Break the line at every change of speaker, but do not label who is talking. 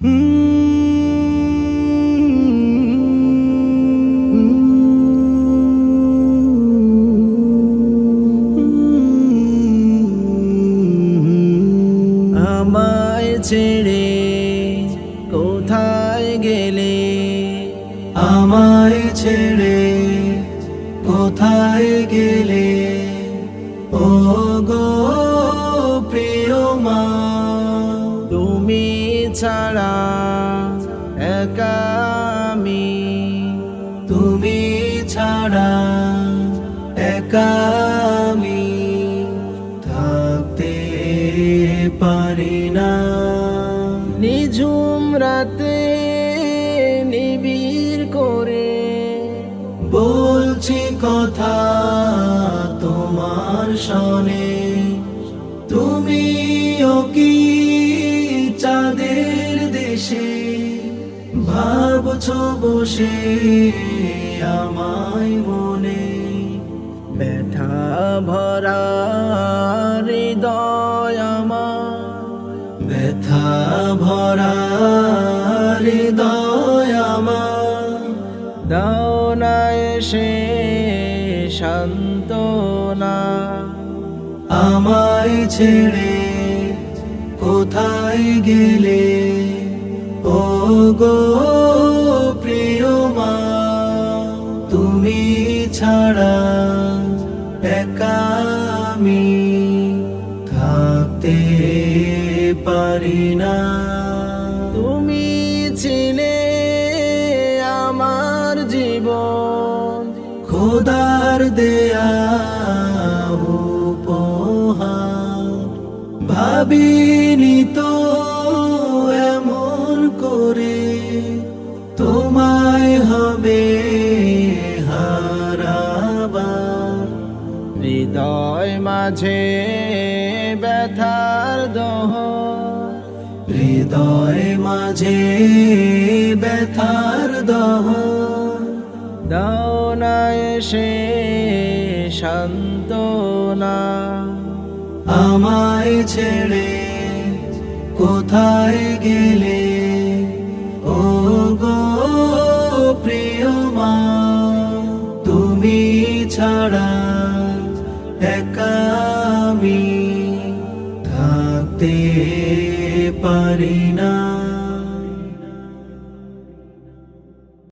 আমায় ছেড়ে কোথায় গেলে?
আমায় ছেড়ে কোথায় গেলে?
ছাড়া একা আমি।
তুমি ছাড়া একা আমি থাকতে পারি না।
নিঝুম রাতে নিবিড় করে
বলছি কথা তোমার শোনে তুমি ও কি ভাবছ বসে আমায় মনে।
ব্যথা ভরা হৃদয় আমার।
ব্যথা ভরা হৃদয় আমার।
দাও না এসে শান্তনা
আমায় ছেড়ে কোথায় গেলে? ও তুমি ছাড়া আমি পারি না।
তুমি ছিলে আমার জীবন
খোদার দেয়া ভাবিনি তো
হৃদয় মাঝে ব্যথার দহ।
হৃদয় মাঝে ব্যথার দহ।
দাও না এসে শান্তনা
আমায় ছেড়ে কোথায় গেলে? একা আমি থাকতে পারি না।